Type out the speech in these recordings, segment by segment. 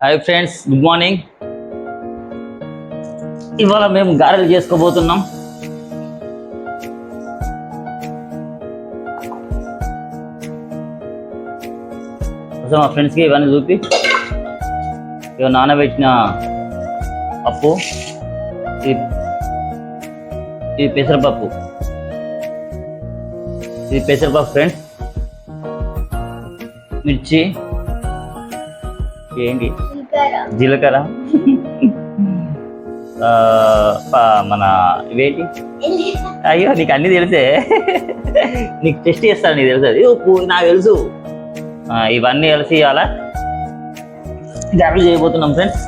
Hi friends good morning ఇవాళ మేము గారెలు చేసుకోబోతున్నాం. ఒకసారి మా ఫ్రెండ్స్కి ఇవన్నీ చూపి. ఇక నానబెట్టిన పప్పు ఇది ఇది పెసరపప్పు. ఇది పెసరపప్పు ఫ్రెండ్స్ మిర్చి ఏంటి? జీలకర్ర. మన ఇవేంటి అయ్యో నీకు అన్ని తెలిసే. నీకు టెస్ట్ చేస్తాను నీకు తెలుసు అది. ఉప్పు నాకు తెలుసు. ఇవన్నీ కలిసి ఇవాళ గారెలు చేయబోతున్నాం ఫ్రెండ్స్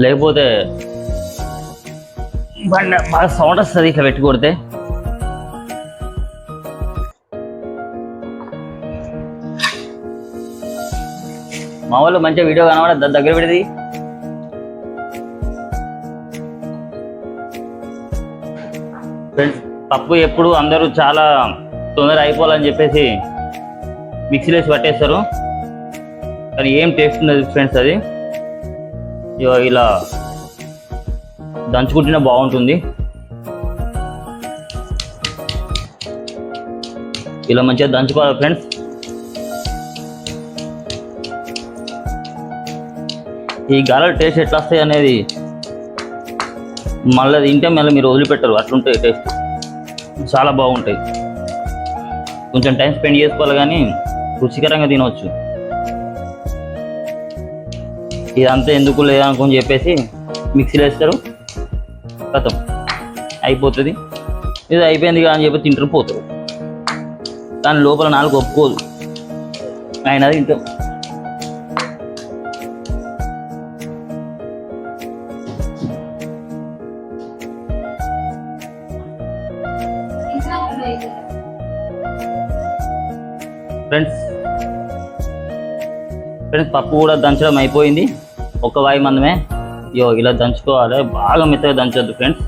లేకపోతే బాగా సౌండ్ వస్తుంది ఇట్లా పెట్టి మా వాళ్ళు మంచిగా వీడియో కనబడ దాని దగ్గర పెడిది ఫ్రెండ్స్ పప్పు ఎప్పుడు అందరూ చాలా తొందర అయిపోవాలని చెప్పేసి మిక్సీలో వేసి పట్టేస్తారు. కానీ ఏం టేస్ట్ ఉన్నది ఫ్రెండ్స్ అది? ఇగో ఇలా దంచుకుంటేనే బాగుంటుంది. ఇలా మంచిగా దంచుకోవాలి ఫ్రెండ్స్ ఈ గారెల టేస్ట్ ఎట్లా వస్తాయి అనేది మళ్ళీ తింటే మళ్ళీ మీరు వదిలిపెట్టరు. అట్లుంటాయి టేస్ట్ చాలా బాగుంటాయి. కొంచెం టైం స్పెండ్ చేసుకోవాలి కానీ రుచికరంగా తినవచ్చు. ఇదంతా ఎందుకు లేదనుకొని చెప్పేసి మిక్సీలో వేస్తారు. కథం అయిపోతుంది. ఇది అయిపోయింది అని చెప్పి తింటారు పోతారు. దాని లోపల నాలుగు ఒప్పుకోదు. ఆయన తింటాం ఫ్రెండ్స్ ఫ్రెండ్స్ పప్పు కూడా దంచడం అయిపోయింది. ఒక వాయి మందమే. ఇయో ఇలా దంచుకోవాలి. బాగా మెత్తగా దంచొద్దు ఫ్రెండ్స్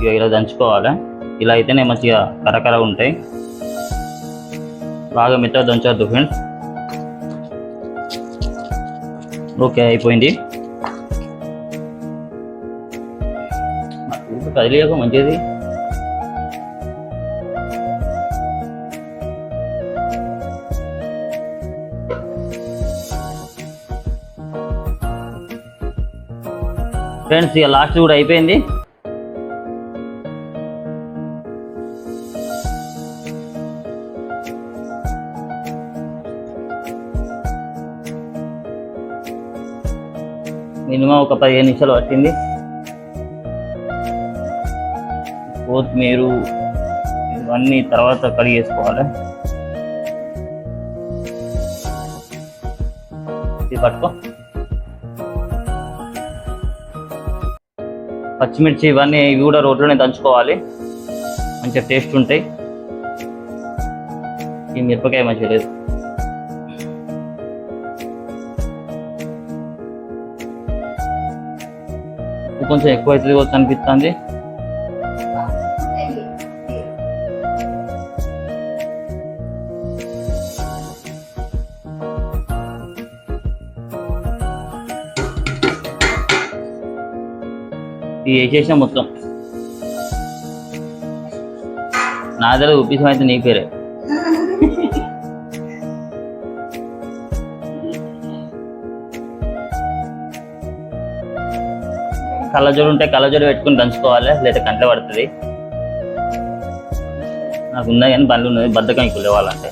ఇయో ఇలా దంచుకోవాలి. ఇలా అయితేనే మంచిగా కరకర ఉంటాయి. బాగా మెత్తగా దంచొద్దు ఫ్రెండ్స్ ఓకే అయిపోయింది. ఊపిరి కదిలియక మంచిది. ఫ్రెండ్స్ ఇక లాస్ట్ కూడా అయిపోయింది. మినిమం ఒక పదిహేను నిమిషాలు పట్టింది. కొత్తిమీర ఇవన్నీ తర్వాత కడిగేసుకోవాలి ఇది పట్టుకో. పచ్చిమిర్చి ఇవన్నీ ఇవి కూడా రోట్లోనే దంచుకోవాలి. మంచిగా టేస్ట్ ఉంటాయి. ఈ మిరపకాయ మంచిగా లేదు. కొంచెం ఎక్కువ అవుతుంది కావచ్చు అనిపిస్తుంది. ఇది వేసేసిన మొత్తం. నా దగ్గర ఉప్పిసం అయితే నీ పేరే. కళ్ళజోడు ఉంటే కళ్ళజోడు పెట్టుకుని దంచుకోవాలి? లేదా కంట్లో పడుతుంది? నాకు ఉన్నాయి కానీ బండ్లు ఉన్నది బద్దకం ఇక్కడ వాళ్ళంటే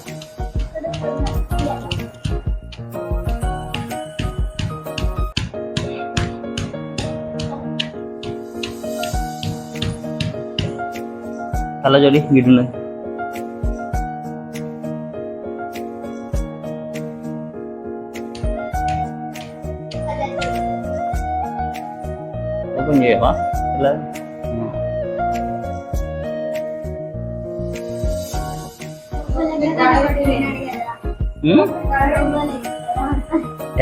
కళ్ళజోడి వీటి ఉన్నది ఓపెన్ చేయవా ఇలా ఉమ్?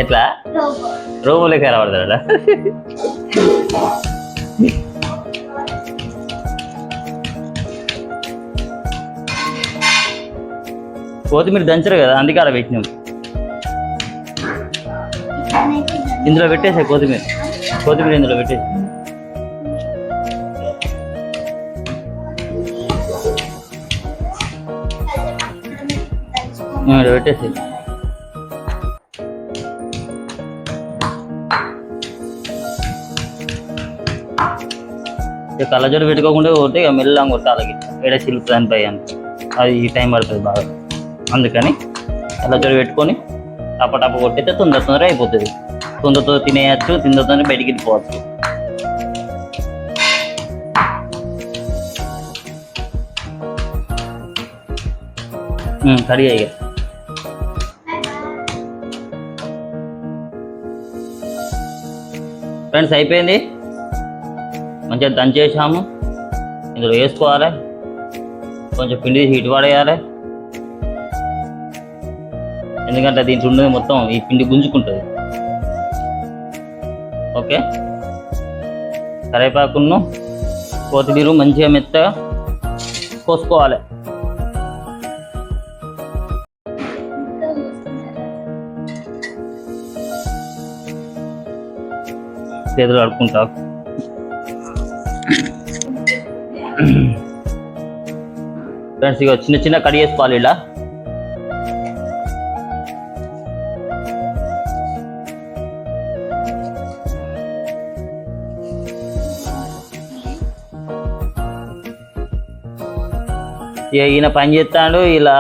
ఎట్లా రోబోలే కనబడతాడా కొత్తిమీర దంచరు కదా అందుకే అలా పెట్టినాం. ఇందులో పెట్టేసా కొత్తిమీర. కొత్తిమీర ఇందులో పెట్టేసి. పెట్టేసి. ఇక కళ్ళజోడు పెట్టుకోకుండా పోతే ఇక మెల్లగా కొట్టాలి ఏడ చిలుపుతుంది పై అది అది టైం పడుతుంది బాగా. అందుకని కళ్ళజోడు పెట్టుకొని టపటప కొట్టితే తొందర తొందర అయిపోతుంది. తొందరతో తినేయచ్చు తిందరతోనే బయటికి వెళ్ళిపోవచ్చు. కడిగా ఇక ఫ్రెండ్స్ అయిపోయింది? మంచిగా దంచేసాము ఇందులో వేసుకోవాలి. కొంచెం పిండి హీట్ పడేయాలి. ఎందుకంటే దీంట్లో ఉండేది మొత్తం ఈ పిండి గుంజుకుంటుంది. ఓకే? కరేపాకును కొత్తిమీర మంచిగా మెత్తగా కోసుకోవాలి. చేతులు కడుక్కుంటా. ఫ్రెండ్స్ ఇక చిన్న చిన్న కడి చేసుకోవాలి ఇలా. ఇక ఈయన పని చేస్తాడు ఇలా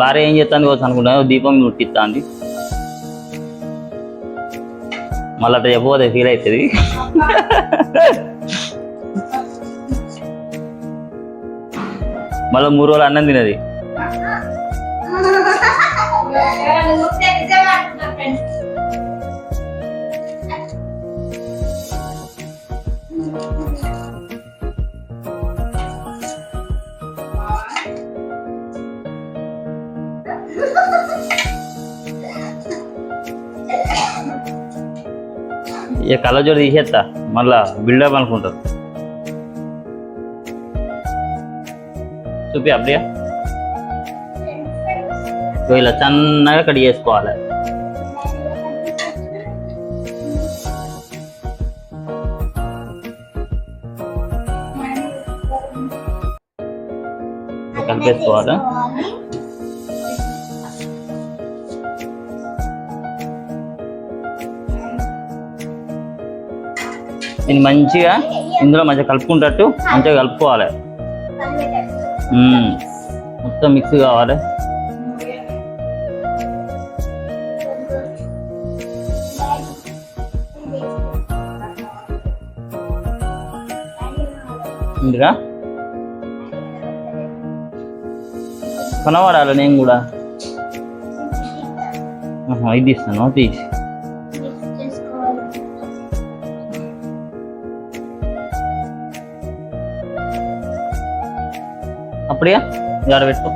భార్య ఏం చేస్తాను కోసం అనుకుంటాను. దీపం ముట్టిస్తాంది మళ్ళీ అట్లా చెప్పబోతే ఫీల్ అవుతుంది. మళ్ళీ మూడు రోజులు అన్నం తినది. ఇక కళ్ళజోడు తీసేస్తా మళ్ళా బిల్డప్ అనుకుంటారు చూపి అప్పుడే ఇగో ఇలా సన్నగా కట్ చేసుకోవాలి కలిపేసుకోవాలి నేను మంచిగా ఇందులో మంచిగా కలుపుకుంటట్టు మంచిగా కలుపుకోవాలి. మొత్తం మిక్స్ కావాలి. ఇందుగా? కనబడాలి నేను కూడా? ఇది ఇస్తాను తీసి. అప్పుడే జాడ పెట్టుకో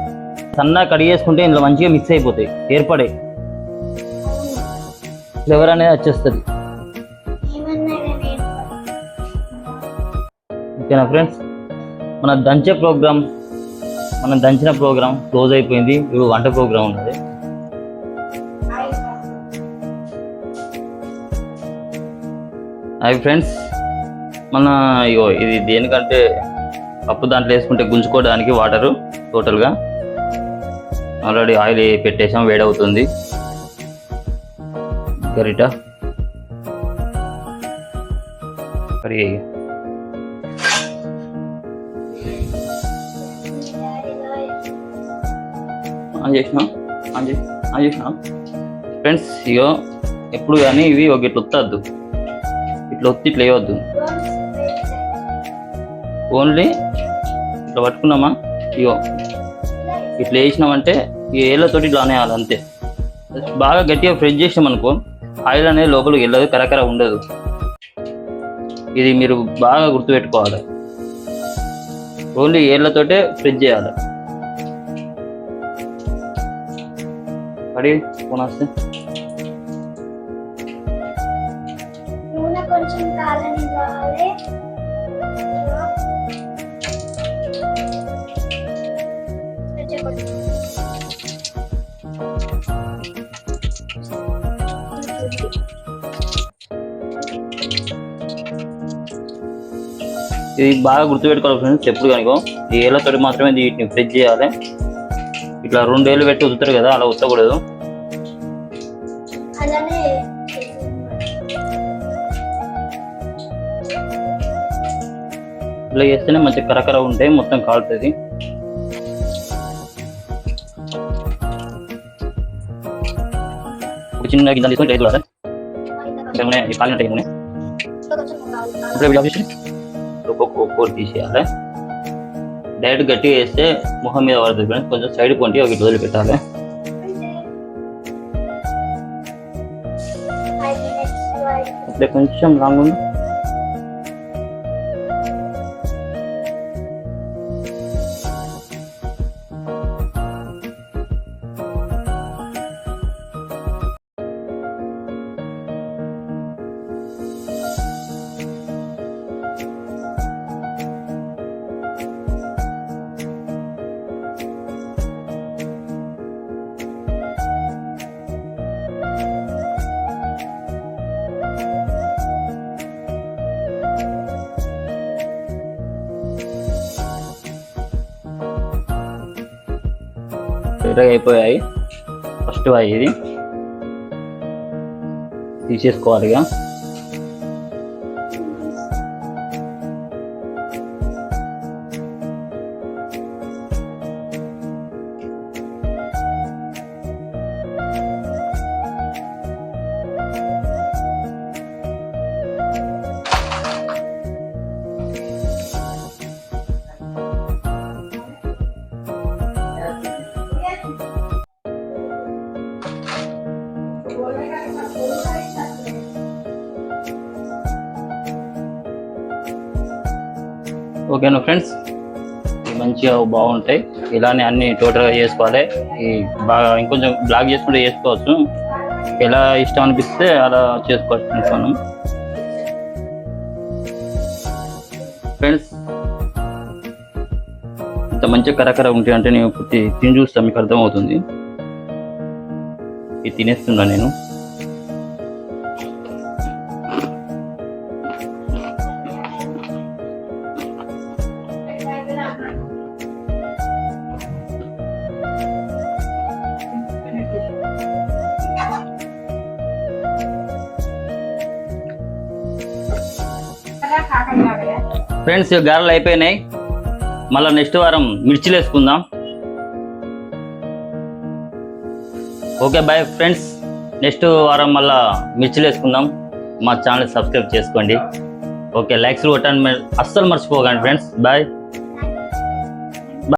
సన్నగా కడిగేసుకుంటే ఇందులో మంచిగా మిక్స్ అయిపోతాయి. ఏర్పడే. ఫ్లేవర్ అనేది వచ్చేస్తుంది. ఓకేనా ఫ్రెండ్స్ మన దంచే ప్రోగ్రామ్ మనం దంచిన ప్రోగ్రామ్ క్లోజ్ అయిపోయింది. ఇప్పుడు వంట ప్రోగ్రామ్ ఉన్నది. అవి ఫ్రెండ్స్ మన ఇగో ఇది దేనికంటే పప్పు దాంట్లో వేసుకుంటే గుంజుకోవడానికి వాటరు టోటల్గా. ఆల్రెడీ ఆయిల్ పెట్టేసాం వేడవుతుంది. గరిట ఆన్ చేసినా ఆన్ చేసి ఆన్ చేసినా ఫ్రెండ్స్ ఇగో ఎప్పుడు కానీ ఇవి ఒక ఇట్లా ఒత్తద్దు. ఇట్లా ఒత్తి ఇట్లా వేయవద్దు ఓన్లీ ఇట్లా పట్టుకున్నామా? ఇగో ఇట్లా వేసినామంటే ఈ ఏళ్ళతోటి ఇట్లా అనేయాలి అంతే. బాగా గట్టిగా ఫ్రెష్ చేసినాం అనుకో ఆయిల్ అనేది లోపలికి వెళ్ళదు కరకర ఉండదు. ఇది మీరు బాగా గుర్తుపెట్టుకోవాలి. ఓన్లీ ఏళ్ళతోటే ఫ్రిడ్జ్ చేయాలి. అడిగి కొనొస్తే ఇది బాగా గుర్తుపెట్టుకోవాలి ఫ్రెండ్స్ ఎప్పుడు కనుక ఈ ఏళ్ళతోటి మాత్రమే వీటిని ఫ్రిడ్జ్ చేయాలి. ఇట్లా రెండు ఏళ్ళు పెట్టి ఉతుతారు కదా అలా ఉత్తకూడదు ఇట్లా చేస్తేనే మంచి కరకర ఉంటాయి మొత్తం కాలుతుంది. చిన్న గిన్నె తీసుకొని కదా కావాలి ఇప్పుడు ఇలా చేసి ఒక్కొక్క ఒక్కొక్కటి తీసేయాలి డైరెక్ట్ గట్టిగా వేస్తే ముఖం మీద పడుతుంది ఫ్రెండ్స్ కొంచెం సైడ్ పొంటి ఒక వదిలి పెట్టాలి ఫైవ్ మినిట్స్ వరకు ఇట్లా కొంచెం లాంగ్ ఉంది. చివరగా అయిపోయాయి ఫస్ట్ వై అయ్యేది తీసేసుకోవాలిగా. ఓకేనా ఫ్రెండ్స్? మంచిగా బాగుంటాయి. ఇలానే అన్ని టోటల్గా చేసుకోవాలి ఈ బాగా ఇంకొంచెం బ్లాక్ చేసుకుంటే చేసుకోవచ్చు ఎలా ఇష్టం అనిపిస్తే అలా చేసుకోవచ్చు ఫ్రెండ్స్ మనం. ఫ్రెండ్స్ ఇంత మంచిగా కరకర ఉంటాయి అంటే నేను తిని చూస్తాను మీకు అర్థమవుతుంది. ఇది తినేస్తున్నా నేను. ఫ్రెండ్స్ గారెలు అయిపోయినాయి. మళ్ళీ నెక్స్ట్ వారం మిర్చిలు వేసుకుందాం. Okay bye friends. నెక్స్ట్ వారం మళ్ళా మిర్చిలు వేసుకుందాం. మా ఛానల్ సబ్స్క్రైబ్ చేసుకోండి. ఓకే లైక్స్ కొట్టండి. అస్సలు మర్చిపోకండి ఫ్రెండ్స్. బాయ్.